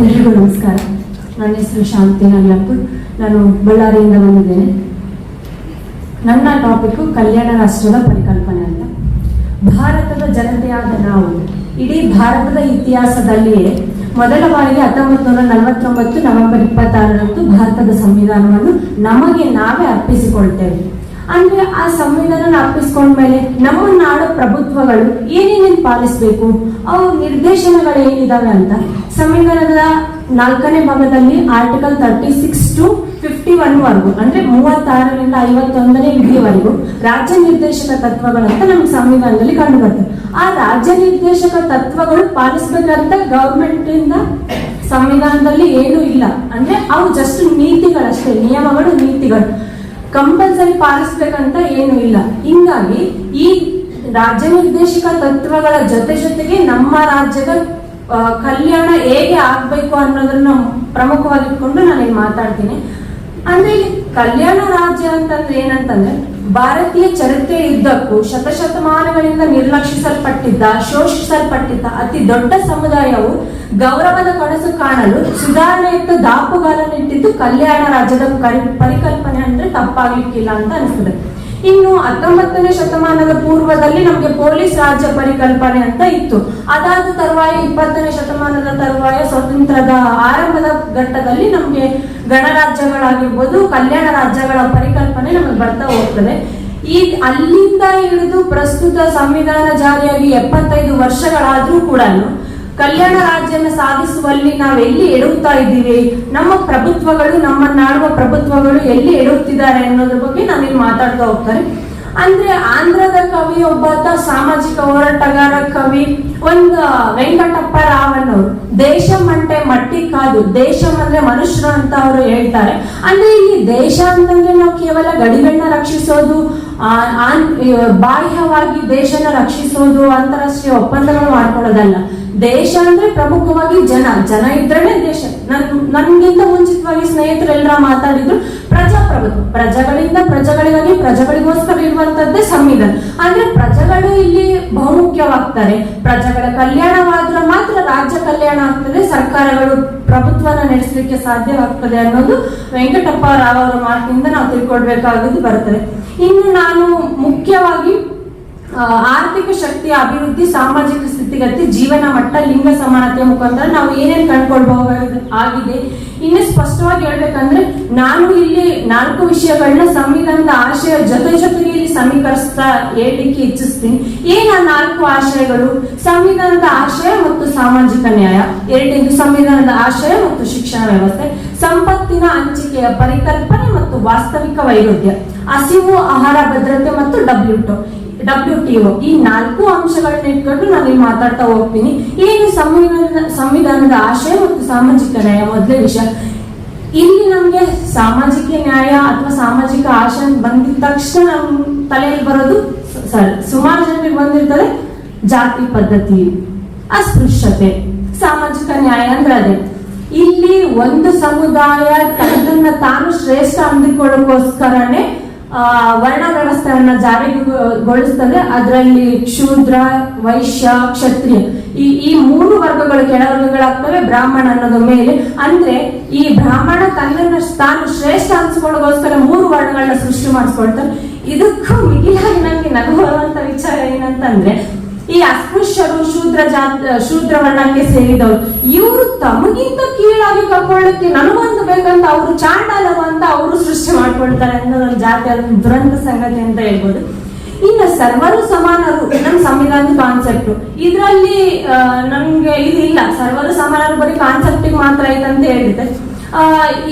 ಎಲ್ರಿಗೂ ನಮಸ್ಕಾರ. ನನ್ನ ಹೆಸರು ಶಾಂತಿ ನಾಗ್ಲಪ್ಪು ನಾನು ಬಳ್ಳಾರಿಯಿಂದ ಬಂದಿದ್ದೇನೆ. ನನ್ನ ಟಾಪಿಕ್ ಕಲ್ಯಾಣ ರಾಷ್ಟ್ರದ ಪರಿಕಲ್ಪನೆ ಅಂತ. ಭಾರತದ ಜನತೆಯಾದ ನಾವು ಇಡೀ ಭಾರತದ ಇತಿಹಾಸದಲ್ಲಿಯೇ ಮೊದಲ ಬಾರಿಗೆ ಹತ್ತೊಂಬತ್ತು ನೂರ ನಲವತ್ತೊಂಬತ್ತು ನವೆಂಬರ್ ಇಪ್ಪತ್ತಾರರಂದು ಭಾರತದ ಸಂವಿಧಾನವನ್ನು ನಮಗೆ ನಾವೇ ಅರ್ಪಿಸಿಕೊಳ್ತೇವೆ. ಅಂದ್ರೆ ಆ ಸಂವಿಧಾನ ಅರ್ಪಿಸ್ಕೊಂಡ್ಮೇಲೆ ನಮ್ಮ ನಾಡು ಪ್ರಭುತ್ವಗಳು ಏನೇನೇನು ಪಾಲಿಸಬೇಕು, ಅವು ನಿರ್ದೇಶನಗಳು ಏನಿದಾವೆ ಅಂತ ಸಂವಿಧಾನದ ನಾಲ್ಕನೇ ಭಾಗದಲ್ಲಿ article thirty six to fifty one ವರೆಗೂ, ಅಂದ್ರೆ ಮೂವತ್ತಾರರಿಂದ ಐವತ್ತೊಂದನೇ ವಿಧಿಯವರೆಗೂ ರಾಜ್ಯ ನಿರ್ದೇಶಕ ತತ್ವಗಳಂತ ನಮ್ಮ ಸಂವಿಧಾನದಲ್ಲಿ ಕಂಡು ಬರ್ತವೆ ಆ ರಾಜ್ಯ ನಿರ್ದೇಶಕ ತತ್ವಗಳು ಪಾಲಿಸಬೇಕಂತ ಗವರ್ಮೆಂಟ್ ಇಂದ ಸಂವಿಧಾನದಲ್ಲಿ ಏನು ಇಲ್ಲ. ಅಂದ್ರೆ ಅವು ಜಸ್ಟ್ ನೀತಿಗಳಷ್ಟೇ, ನಿಯಮಗಳು, ನೀತಿಗಳು. ಕಂಪಲ್ಸರಿ ಪಾಲಿಸ್ಬೇಕಂತ ಏನು ಇಲ್ಲ. ಹಿಂಗಾಗಿ ಈ ರಾಜ್ಯ ನಿರ್ದೇಶಕ ತತ್ವಗಳ ಜೊತೆ ಜೊತೆಗೆ ನಮ್ಮ ರಾಜ್ಯದ ಕಲ್ಯಾಣ ಹೇಗೆ ಆಗ್ಬೇಕು ಅನ್ನೋದನ್ನ ಪ್ರಮುಖವಾಗಿಟ್ಕೊಂಡು ನಾನು ಇಲ್ಲಿ ಮಾತಾಡ್ತೀನಿ. ಅಂದ್ರೆ ಇಲ್ಲಿ ಕಲ್ಯಾಣ ರಾಜ್ಯ ಅಂತಂದ್ರೆ ಏನಂತಂದ್ರೆ ಭಾರತೀಯ ಚರಿತ್ರೆ ಯುದ್ಧಕ್ಕೂ ಶತಶತಮಾನಗಳಿಂದ ನಿರ್ಲಕ್ಷಿಸಲ್ಪಟ್ಟಿದ್ದ, ಶೋಷಿಸಲ್ಪಟ್ಟಿದ್ದ ಅತಿ ದೊಡ್ಡ ಸಮುದಾಯವು ಗೌರವದ ಕನಸು ಕಾಣಲು ಸುಧಾರಣೆಯುಕ್ತ ದಾಪುಗಾಲನ್ನಿಟ್ಟಿದ್ದು ಕಲ್ಯಾಣ ರಾಜ್ಯದ ಪರಿಕಲ್ಪನೆ ಅಂದ್ರೆ ತಪ್ಪಾಗ್ಲಿಕ್ಕಿಲ್ಲ ಅಂತ ಅನಿಸ್ತದೆ. ಇನ್ನು ಹತ್ತೊಂಬತ್ತನೇ ಶತಮಾನದ ಪೂರ್ವದಲ್ಲಿ ನಮಗೆ ಪೊಲೀಸ್ ರಾಜ್ಯ ಪರಿಕಲ್ಪನೆ ಅಂತ ಇತ್ತು. ಅದಾದ ತರುವಾಯ ಇಪ್ಪತ್ತನೇ ಶತಮಾನದ ತರುವಾಯ ಸ್ವಾತಂತ್ರ್ಯದ ಆರಂಭದ ಘಟ್ಟದಲ್ಲಿ ನಮಗೆ ಗಣರಾಜ್ಯಗಳಾಗಿರ್ಬೋದು, ಕಲ್ಯಾಣ ರಾಜ್ಯಗಳ ಪರಿಕಲ್ಪನೆ ನಮಗೆ ಬರ್ತಾ ಹೋಗ್ತದೆ. ಈ ಅಲ್ಲಿಂದ ಹಿಡಿದು ಪ್ರಸ್ತುತ ಸಂವಿಧಾನ ಜಾರಿಯಾಗಿ ಎಪ್ಪತ್ತೈದು ವರ್ಷಗಳಾದ್ರೂ ಕೂಡ ಕಲ್ಯಾಣ ರಾಜ್ಯನ ಸಾಧಿಸುವಲ್ಲಿ ನಾವು ಎಲ್ಲಿ ಎಡುತ್ತಾ ಇದ್ದೀವಿ? ನಮ್ಮ ಪ್ರಭುತ್ವಗಳು ನಮ್ಮನ್ನಾಡುವ ಪ್ರಭುತ್ವಗಳು ಎಲ್ಲಿ ಎಡುತ್ತಿದ್ದಾರೆ ಅನ್ನೋದ್ರ ಬಗ್ಗೆ ನಾವಿಲ್ಲಿ ಮಾತಾಡ್ತಾ ಹೋಗ್ತಾರೆ. ಅಂದ್ರೆ ಆಂಧ್ರದ ಕವಿ ಒಬ್ಬಾತ ಸಾಮಾಜಿಕ ಹೋರಾಟಗಾರ ಕವಿ, ಒಂದು ವೆಂಕಟಪ್ಪ ರಾವ್ ಅನ್ನೋರು. ಅಂದ್ರೆ ಮಟ್ಟಿ ಕಾದು ದೇಶಂ ಅಂದ್ರೆ ಮನುಷ್ಯರು ಅಂತ ಅವರು ಹೇಳ್ತಾರೆ. ಅಂದ್ರೆ ಇಲ್ಲಿ ದೇಶ ಅಂತಂದ್ರೆ ನಾವು ಕೇವಲ ಗಡಿಗಳನ್ನ ರಕ್ಷಿಸೋದು ಬಾಹ್ಯವಾಗಿ ದೇಶನ ರಕ್ಷಿಸೋದು ಅಂತಾರಾಷ್ಟ್ರೀಯ ಒಪ್ಪಂದಗಳು ಮಾಡ್ಕೊಳ್ಳೋದಲ್ಲ. ದೇಶ ಅಂದ್ರೆ ಪ್ರಮುಖವಾಗಿ ಜನ. ಜನ ಇದ್ರೇನೆ ದೇಶ. ನನ್, ನನ್ಗಿಂತ ಮುಂಚಿತವಾಗಿ ಸ್ನೇಹಿತರೆಲ್ಲರ ಮಾತಾಡಿದ್ರು ಪ್ರಜಾಪ್ರಭುತ್ವ ಪ್ರಜೆಗಳಿಂದ ಪ್ರಜೆಗಳಿಗಾಗಿ ಪ್ರಜೆಗಳಿಗೋಸ್ಕರ ಇರುವಂತದ್ದೇ ಸಂವಿಧಾನ. ಅಂದ್ರೆ ಪ್ರಜೆಗಳು ಇಲ್ಲಿ ಬಹುಮುಖ್ಯವಾಗ್ತಾರೆ. ಪ್ರಜೆಗಳ ಕಲ್ಯಾಣವಾದ್ರೆ ಮಾತ್ರ ರಾಜ್ಯ ಕಲ್ಯಾಣ ಆಗ್ತದೆ, ಸರ್ಕಾರಗಳು ಪ್ರಭುತ್ವನ ನಡೆಸಲಿಕ್ಕೆ ಸಾಧ್ಯವಾಗ್ತದೆ ಅನ್ನೋದು ವೆಂಕಟಪ್ಪ ರಾವ್ ಅವರ ಮಾತಿನಿಂದ ನಾವು ತಿಳ್ಕೊಳ್ಬೇಕಾಗುದು ಬರ್ತದೆ. ಇನ್ನು ನಾನು ಮುಖ್ಯವಾಗಿ ಆರ್ಥಿಕ ಶಕ್ತಿಯ ಅಭಿವೃದ್ಧಿ, ಸಾಮಾಜಿಕ ಸ್ಥಿತಿಗತಿ, ಜೀವನ ಮಟ್ಟ, ಲಿಂಗ ಸಮಾನತೆ ಮುಖಾಂತರ ನಾವು ಏನೇನು ಕಂಡುಕೊಳ್ಬಹುದು ಆಗಿದೆ ಇನ್ನು ಸ್ಪಷ್ಟವಾಗಿ ಹೇಳ್ಬೇಕಂದ್ರೆ ನಾನು ಇಲ್ಲಿ ನಾಲ್ಕು ವಿಷಯಗಳನ್ನ ಸಂವಿಧಾನದ ಆಶಯ ಜೊತೆ ಜೊತೆಗೆ ಸಮೀಕರಿಸ್ತಾ ಹೇಳಲಿಕ್ಕೆ ಇಚ್ಛಿಸ್ತೀನಿ. ಏನ ನಾಲ್ಕು ಆಶಯಗಳು, ಸಂವಿಧಾನದ ಆಶಯ ಮತ್ತು ಸಾಮಾಜಿಕ ನ್ಯಾಯ. ಎರಡನೇದು ಸಂವಿಧಾನದ ಆಶಯ ಮತ್ತು ಶಿಕ್ಷಣ ವ್ಯವಸ್ಥೆ. ಸಂಪತ್ತಿನ ಹಂಚಿಕೆಯ ಪರಿಕಲ್ಪನೆ ಮತ್ತು ವಾಸ್ತವಿಕ ವೈರುಧ್ಯ. ಹಸಿವು, ಆಹಾರ, ಭದ್ರತೆ ಮತ್ತು ಡಬ್ಲ್ಯೂ ಡಬ್ಲ್ಯೂ ಟಿಒ ಈ ನಾಲ್ಕು ಅಂಶಗಳನ್ನ ಇಟ್ಕೊಂಡು ನಾನು ಮಾತಾಡ್ತಾ ಹೋಗ್ತೀನಿ. ಏನು ಸಂವಿಧಾನದ ಸಂವಿಧಾನದ ಆಶಯ ಮತ್ತು ಸಾಮಾಜಿಕ ನ್ಯಾಯ ಮೊದಲೇ ವಿಷಯ. ಇಲ್ಲಿ ನಮ್ಗೆ ಸಾಮಾಜಿಕ ನ್ಯಾಯ ಅಥವಾ ಸಾಮಾಜಿಕ ಆಶಯ ಬಂದಿದ ತಕ್ಷಣ ನಮ್ ತಲೆಯಲ್ಲಿ ಬರೋದು ಸುಮಾರು ಜನರಿಗೆ ಬಂದಿರ್ತದೆ ಜಾತಿ ಪದ್ಧತಿ ಅಸ್ಪೃಶ್ಯತೆ ಸಾಮಾಜಿಕ ನ್ಯಾಯ ಅಂದ್ರೆ ಅದೇ. ಇಲ್ಲಿ ಒಂದು ಸಮುದಾಯ ತನ್ನ ತಾನು ಶ್ರೇಷ್ಠ ಅಂದಿಕೊಳ್ಳೋಕೋಸ್ಕರನೇ ಆ, ವರ್ಣ ವ್ಯವಸ್ಥೆಯನ್ನ ಜಾರಿಗೊಳಿಸ್ತದೆ. ಅದರಲ್ಲಿ ಕ್ಷೂದ್ರ ವೈಶ್ಯ ಕ್ಷತ್ರಿಯ. ಈ ಈ ಮೂರು ವರ್ಗಗಳು ಕೆಳವರ್ಗಗಳಾಗ್ತವೆ ಬ್ರಾಹ್ಮಣ ಅನ್ನೋದು ಮೇಲೆ. ಅಂದ್ರೆ ಈ ಬ್ರಾಹ್ಮಣ ತನ್ನ ತಾನು ಶ್ರೇಷ್ಠ ಅನ್ಸ್ಕೊಳ್ಳೋಗೋಸ್ಕರ ಮೂರು ವರ್ಣಗಳನ್ನ ಸೃಷ್ಟಿ ಮಾಡಿಸ್ಕೊಳ್ತಾರೆ. ಇದಕ್ಕೂ ಮಿಗಿಲಾಗಿ ನನಗೆ ನಗು ಬರುವಂತ ವಿಚಾರ ಏನಂತಂದ್ರೆ, ಈ ಅಸ್ಪೃಶ್ಯರು ಶೂದ್ರ ಜಾತ ಶೂದ್ರ ವರ್ಣಕ್ಕೆ ಸೇರಿದವರು, ಇವರು ತಮಗಿಂತ ಕೀಳಾಗಿ ಕರ್ಕೊಳ್ಳಕ್ಕೆ ನನಗೊಂದು ಬೇಕಂತ ಅವರು ಚಾಂಡಾಲರು ಅಂತ ಅವರು ಸೃಷ್ಟಿ ಮಾಡ್ಕೊಳ್ತಾರೆ ಅನ್ನೋ ಒಂದು ಜಾತಿ, ಅದೊಂದು ದುರಂತ ಸಂಗತಿ ಅಂತ ಹೇಳ್ಬೋದು. ಇನ್ನು ಸರ್ವರು ಸಮಾನರು. ನಮ್ ಸಂವಿಧಾನದ ಕಾನ್ಸೆಪ್ಟ್ ಇದರಲ್ಲಿ ನಮ್ಗೆ ಇದು ಇಲ್ಲ. ಸರ್ವರು ಸಮಾನರು ಬರೀ ಕಾನ್ಸೆಪ್ಟ್ ಮಾತ್ರ ಐತಂತ ಆ,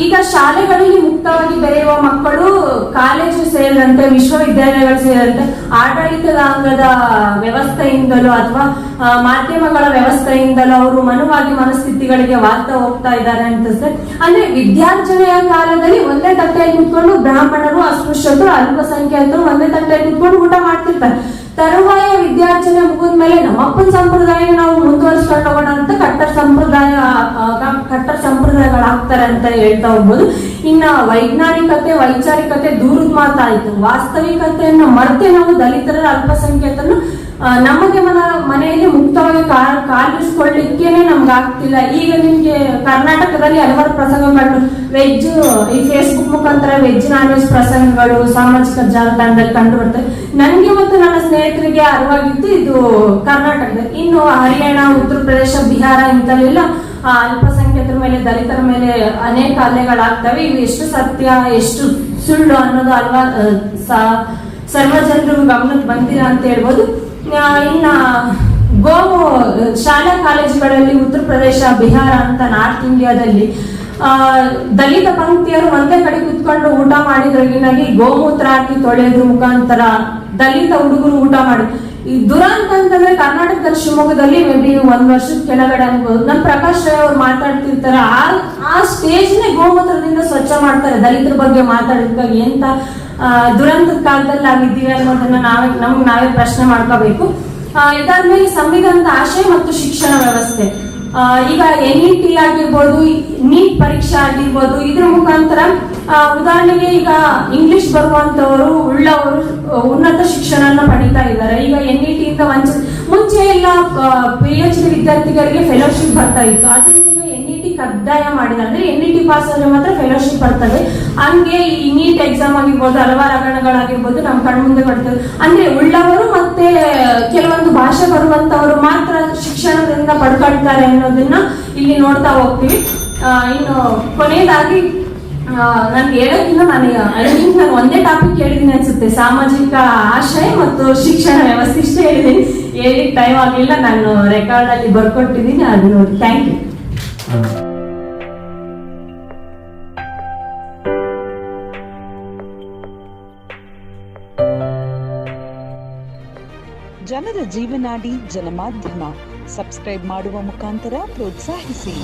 ಈಗ ಶಾಲೆಗಳಲ್ಲಿ ಮುಕ್ತವಾಗಿ ಬೆರೆಯುವ ಮಕ್ಕಳು ಕಾಲೇಜು ಸೇರಿದಂತೆ ವಿಶ್ವವಿದ್ಯಾಲಯಗಳು ಸೇರಿದಂತೆ ಆಡಳಿತದಾಂಗದ ವ್ಯವಸ್ಥೆಯಿಂದಲೂ ಅಥವಾ ಮಾಧ್ಯಮಗಳ ವ್ಯವಸ್ಥೆಯಿಂದಲೂ ಅವರು ಮನವಾಗಿ ಮನಸ್ಥಿತಿಗಳಿಗೆ ವಾರ್ತಾ ಹೋಗ್ತಾ ಇದ್ದಾರೆ ಅಂತ ಸರ್. ಅಂದ್ರೆ ವಿದ್ಯಾರ್ಜನೆಯ ಕಾಲದಲ್ಲಿ ಒಂದೇ ತಟ್ಟೆಯಲ್ಲಿ ಕುತ್ಕೊಂಡು ಬ್ರಾಹ್ಮಣರು, ಅಸ್ಪೃಶ್ಯರು, ಅಲ್ಪಸಂಖ್ಯಾತರು ಒಂದೇ ತಟ್ಟೆಯಲ್ಲಿ ಕುತ್ಕೊಂಡು ಊಟ ಮಾಡ್ತಿರ್ತಾರೆ. ತರುವಾಯ ವಿದ್ಯಾರ್ಜನೆ ಮುಗಿದ್ಮೇಲೆ ನಮ್ಮಪ್ಪನ ಸಂಪ್ರದಾಯ ನಾವು ಮುಂದುವರಿಸ್ಕೊಂಡು ಹೋಗೋಣ ಅಂತ ಕಟ್ಟರ್ ಸಂಪ್ರದಾಯ ಸಂಪ್ರದಾಯಗಳಾಗ್ತಾರೆ ಅಂತ ಹೇಳ್ತಾ ಹೋಗ್ಬೋದು. ಇನ್ನ ವೈಜ್ಞಾನಿಕತೆ ವೈಚಾರಿಕತೆ ದೂರದ ಮಾತಾಯ್ತು. ವಾಸ್ತವಿಕತೆಯನ್ನ ಮರೆತೆ ನಾವು ದಲಿತರ ಆ, ನಮಗೆ ಮನ ಮನೆಯಲ್ಲಿ ಮುಕ್ತವಾಗಿ ಕಾಲಿಸ್ಕೊಳ್ಳಿಕ್ಕೇನೆ ನಮ್ಗೆ ಆಗ್ತಿಲ್ಲ ಈಗ ನಿಮ್ಗೆ ಕರ್ನಾಟಕದಲ್ಲಿ ಹಲವಾರು ಪ್ರಸಂಗಗಳು ವೆಜ್ ಈ ಫೇಸ್ಬುಕ್ ಮುಖಾಂತರ ವೆಜ್ ನಾನ್ ವೆಜ್ ಪ್ರಸಂಗಗಳು ಸಾಮಾಜಿಕ ಜಾಲತಾಣದಲ್ಲಿ ಕಂಡು ಬರ್ತವೆ ನನ್ಗೆ ಮತ್ತು ನನ್ನ ಸ್ನೇಹಿತರಿಗೆ ಅರಿವಾಗಿದ್ದು ಇದು ಕರ್ನಾಟಕದಲ್ಲಿ ಇನ್ನು ಹರಿಯಾಣ ಉತ್ತರ ಪ್ರದೇಶ ಬಿಹಾರ ಇಂಥಲ್ಲೆಲ್ಲ ಆ, ಅಲ್ಪಸಂಖ್ಯಾತರ ಮೇಲೆ, ದಲಿತರ ಮೇಲೆ ಅನೇಕ ಹಲ್ಲೆಗಳಾಗ್ತವೆ. ಇವು ಎಷ್ಟು ಸತ್ಯ, ಎಷ್ಟು ಸುಳ್ಳು ಅನ್ನೋದು ಅಲ್ವಾ? ಸರ್ವ ಜನರು ಗಮನಕ್ಕೆ ಬಂದಿಲ್ಲ ಅಂತ ಹೇಳ್ಬೋದು. ಇನ್ನ ಗೋವು ಶಾಲಾ ಕಾಲೇಜುಗಳಲ್ಲಿ ಉತ್ತರ ಪ್ರದೇಶ, ಬಿಹಾರ ಅಂತ ನಾರ್ತ್ ಇಂಡಿಯಾದಲ್ಲಿ ದಲಿತ ಪಂಕ್ತಿಯರು ಒಂದೇ ಕಡೆ ಕುತ್ಕೊಂಡು ಊಟ ಮಾಡಿದ್ರಗಿನಾಗಿ ಗೋಮೂತ್ರ ಹಾಕಿ ತೊಳೆಯೋದ್ರ ಮುಖಾಂತರ ದಲಿತ ಹುಡುಗರು ಊಟ ಮಾಡಿ. ಈ ದುರಂತ ಅಂತಂದ್ರೆ ಕರ್ನಾಟಕದಲ್ಲಿ ಶಿವಮೊಗ್ಗದಲ್ಲಿ ಮೇ ಬಿ ಒಂದ್ ವರ್ಷದ ಕೆಳಗಡೆ ಅನ್ಬೋದು. ನಮ್ ಪ್ರಕಾಶ್ ರೈ ಅವ್ರು ಮಾತಾಡ್ತಿರ್ತಾರೆ, ಆ ಆ ಸ್ಟೇಜ್ನೇ ಗೋಮೂತ್ರದಿಂದ ಸ್ವಚ್ಛ ಮಾಡ್ತಾರೆ ದಲಿತರ ಬಗ್ಗೆ ಮಾತಾಡಿದಾಗ ಎಂತ ದುರಂತದ ಕಾಲದಲ್ಲಿ ಆಗಿದ್ದೀವಿ ಅನ್ನೋದನ್ನ ನಾವೇ, ನಮ್ಗೆ ನಾವೇ ಪ್ರಶ್ನೆ ಮಾಡ್ಕೋಬೇಕು. ಇದಾದ್ಮೇಲೆ ಸಂವಿಧಾನದ ಆಶಯ ಮತ್ತು ಶಿಕ್ಷಣ ವ್ಯವಸ್ಥೆ. ಈಗ ಎನ್ ಇ ಟಿ ಆಗಿರ್ಬೋದು ನೀಟ್ ಪರೀಕ್ಷೆ ಆಗಿರ್ಬೋದು, ಇದ್ರ ಮುಖಾಂತರ ಉದಾಹರಣೆಗೆ ಈಗ ಇಂಗ್ಲಿಷ್ ಬರುವಂತವರು ಉಳ್ಳವರು, ಉನ್ನತ ಶಿಕ್ಷಣ ಪಡಿತಾ ಇದ್ದಾರೆ. ಈಗ ಎನ್ ಇ ಟಿ ಇಂದ ವಂಚ ಮುಂಚೆ ಎಲ್ಲ ಪಿ ಎಚ್ ಡಿ ವಿದ್ಯಾರ್ಥಿಗಳಿಗೆ ಫೆಲೋಶಿಪ್ ಬರ್ತಾ ಇತ್ತು. ಅದರಿಂದ ಕಡ್ಡಾಯ ಮಾಡಿದ ಅಂದ್ರೆ ಎನ್ ಇ ಟಿ ಪಾಸ್ ಆದ್ರೆ ಮಾತ್ರ ಫೆಲೋಶಿಪ್ ಬರ್ತದೆ. ಹಂಗೆ ಈ ನೀಟ್ ಎಕ್ಸಾಮ್ ಆಗಿರ್ಬೋದು, ಹಲವಾರು ಹಗರಣಗಳಾಗಿರ್ಬೋದು ನಮ್ಮ ಕಣ್ಮುಂದೆ ಬರ್ತದೆ. ಅಂದ್ರೆ ಉಳ್ಳವರು ಮತ್ತೆ ಕೆಲವೊಂದು ಭಾಷೆ ಬರುವಂತವರು ಮಾತ್ರ ಶಿಕ್ಷಣದಿಂದ ಪಡ್ಕೊಳ್ತಾರೆ ಅನ್ನೋದನ್ನ ಇಲ್ಲಿ ನೋಡ್ತಾ ಹೋಗ್ತೀವಿ. ಇನ್ನು ಕೊನೆಯದಾಗಿ ನನ್ಗೆ ಹೇಳೋದ್ರಿಂದ ನಾನು ಐ ಥಿಂಕ್ ನಾನು ಒಂದೇ ಟಾಪಿಕ್ ಹೇಳಿದೀನಿ ಅನ್ಸುತ್ತೆ. ಸಾಮಾಜಿಕ ಆಶಯ ಮತ್ತು ಶಿಕ್ಷಣ ವ್ಯವಸ್ಥೆ ಇಷ್ಟೇ ಹೇಳಿದೀನಿ. ಹೇಳಿ ಟೈಮ್ ಆಗಲಿಲ್ಲ. ನಾನು ರೆಕಾರ್ಡ್ ಅಲ್ಲಿ ಬರ್ಕೊಟ್ಟಿದ್ದೀನಿ ಅದು ಥ್ಯಾಂಕ್ ಯು ಜನರ ಜೀವನಾಡಿ ಜನಮಾಧ್ಯಮ. ಸಬ್ಸ್ಕ್ರೈಬ್ ಮಾಡುವ ಮುಖಾಂತರ ಪ್ರೋತ್ಸಾಹಿಸಿ.